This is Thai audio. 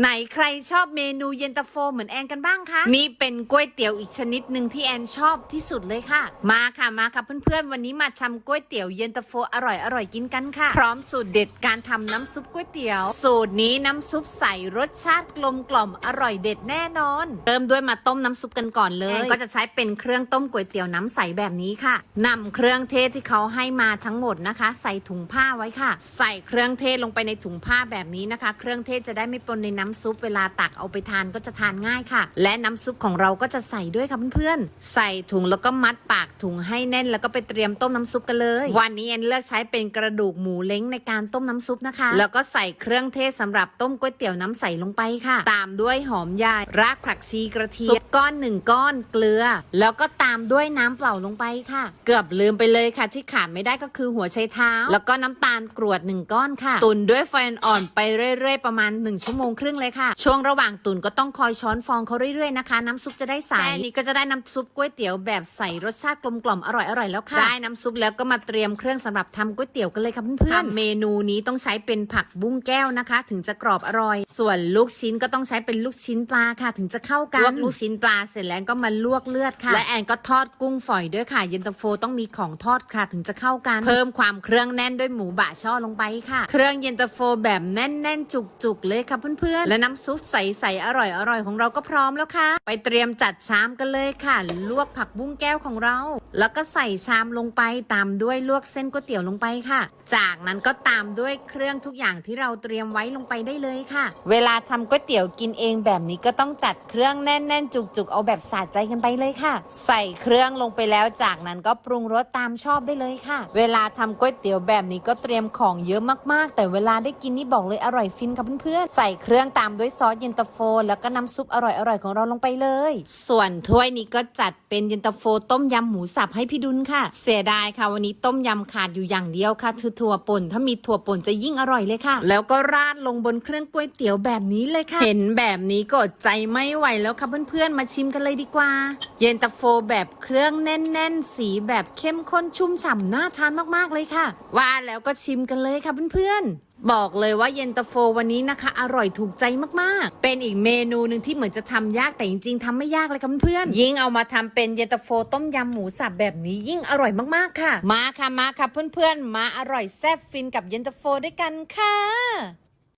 ไหนใครชอบเมนูเย็นตาโฟเหมือนแอนกันบ้างคะ นี่เป็นก๋วยเตี๋ยวอีกชนิดหนึ่งที่แอนชอบที่สุดเลยค่ะ มาค่ะมาค่ะเพื่อนๆ วันนี้มาทำก๋วยเตี๋ยวเย็นตาโฟอร่อยอร่อยกินกันค่ะ พร้อมสูตรเด็ดการทำน้ำซุปก๋วยเตี๋ยว สูตรนี้น้ำซุปใสรสชาติกลมกล่อมอร่อยเด็ดแน่นอน เริ่มด้วยมาต้มน้ำซุปกันก่อนเลย ก็จะใช้เป็นเครื่องต้มก๋วยเตี๋ยวน้ำใสแบบนี้ค่ะนำเครื่องเทศที่เขาให้มาทั้งหมดนะคะ ใส่ถุงผ้าไว้ค่ะ ใส่เครื่องเทศลงไปในถุงผ้าแบบนี้นะคะ เครื่องเทศจะได้ไม่ปนในน้ำซุปเวลาตักเอาไปทานก็จะทานง่ายค่ะ และน้ำซุปของเราก็จะใส่ด้วยค่ะเพื่อนๆ ใส่ถุงแล้วก็มัดปากถุงให้แน่นแล้วก็ไปเตรียมต้มน้ำซุปกันเลย วันนี้แอนเลือกใช้เป็นกระดูกหมูเล้งในการต้มน้ำซุปนะคะ แล้วก็ใส่เครื่องเทศสำหรับต้มก๋วยเตี๋ยวน้ำใสลงไปค่ะ ตามด้วยหอมใหญ่รากผักชีกระเทียมซุปก้อนหนึ่งก้อนเกลือ แล้วก็ตามด้วยน้ำเปล่าลงไปค่ะ เกือบลืมไปเลยค่ะที่ขาดไม่ได้ก็คือหัวไชเท้า แล้วก็น้ำตาลกรวดหนึ่งก้อนค่ะ ตุนด้วยไฟอ่อนไปเรื่อย ๆ ประมาณ1ชั่วโมงครึ่งเลยค่ะ ช่วงระหว่างตุนก็ต้องคอยช้อนฟองเขาเรื่อยๆนะคะ น้ำซุปจะได้ใสแค่นี้ก็จะได้น้ำซุปก๋วยเตี๋ยวแบบใสรสชาติกลมกล่อมอร่อยๆแล้วค่ะ ได้น้ำซุปแล้วก็มาเตรียมเครื่องสำหรับทำก๋วยเตี๋ยวกันเลยค่ะเพื่อนๆทำเมนูนี้ต้องใช้เป็นผักบุ้งแก้วนะคะ ถึงจะกรอบอร่อย ส่วนลูกชิ้นก็ต้องใช้เป็นลูกชิ้นปลาค่ะ ถึงจะเข้ากันลวกลูกชิ้นปลาเสร็จแล้วก็มาลวกเลือดค่ะ และแอนก็ทอดกุ้งฝอยด้วยค่ะเย็นตาโฟต้องมีของทอดค่ะ ถึงจะเข้ากัน เพิ่มความเครื่องแน่นด้วยหมูบะช่อลงไปค่ะ เครื่องเย็นตาโฟแบบแน่นๆจุกๆเลยค่ะเพื่อนๆและน้ำซุปใสๆอร่อยๆของเราก็พร้อมแล้วค่ะ ไปเตรียมจัดชามกันเลยค่ะ ลวกผักบุ้งแก้วของเรา แล้วก็ใส่ชามลงไปตามด้วยลวกเส้นก๋วยเตี๋ยวลงไปค่ะ จากนั้นก็ตามด้วยเครื่องทุกอย่างที่เราเตรียมไว้ลงไปได้เลยค่ะ เวลาทำก๋วยเตี๋ยวกินเองแบบนี้ก็ต้องจัดเครื่องแน่นๆ จุกๆ เอาแบบสะใจกันไปเลยค่ะ ใส่เครื่องลงไปแล้วจากนั้นก็ปรุงรสตามชอบได้เลยค่ะ เวลาทำก๋วยเตี๋ยวแบบนี้ก็เตรียมของเยอะมากๆ แต่เวลาได้กินนี่บอกเลยอร่อยฟินค่ะเพื่อนๆใส่เครื่องตามด้วยซอสเย็นตาโฟ แล้วก็น้ำซุปอร่อยๆของเราลงไปเลย ส่วนถ้วยนี้ก็จัดเป็นเย็นตาโฟ ต้มยำหมูสับให้พี่ดุลค่ะ เสียดายค่ะ วันนี้ต้มยำขาดอยู่อย่างเดียวค่ะคือถั่วป่นถ้ามีถั่วป่นจะยิ่งอร่อยเลยค่ะ แล้วก็ราดลงบนเครื่องก๋วยเตี๋ยวแบบนี้เลยค่ะ เห็นแบบนี้ก็อดใจไม่ไหวแล้วค่ะเพื่อนๆมาชิมกันเลยดีกว่า เย็นตาโฟแบบเครื่องแน่น ๆ สีแบบเข้มข้นชุ่มฉ่ำน่าทานมากๆเลยค่ะ ว่าแล้วก็ชิมกันเลยค่ะเพื่อนๆ บอกเลยว่าเย็นตาโฟวันนี้นะคะ อร่อยถูกใจมากๆ เป็นอีกเมนูหนึ่งที่เหมือนจะทำยากแต่จริงๆทำไม่ยากเลยค่ะเพื่อนๆยิ่งเอามาทำเป็นเย็นตาโฟต้มยำหมูสับแบบนี้ยิ่งอร่อยมากๆค่ะ มาค่ะมาค่ะเพื่อนๆ มาอร่อยแซ่บฟินกับเย็นตาโฟด้วยกันค่ะ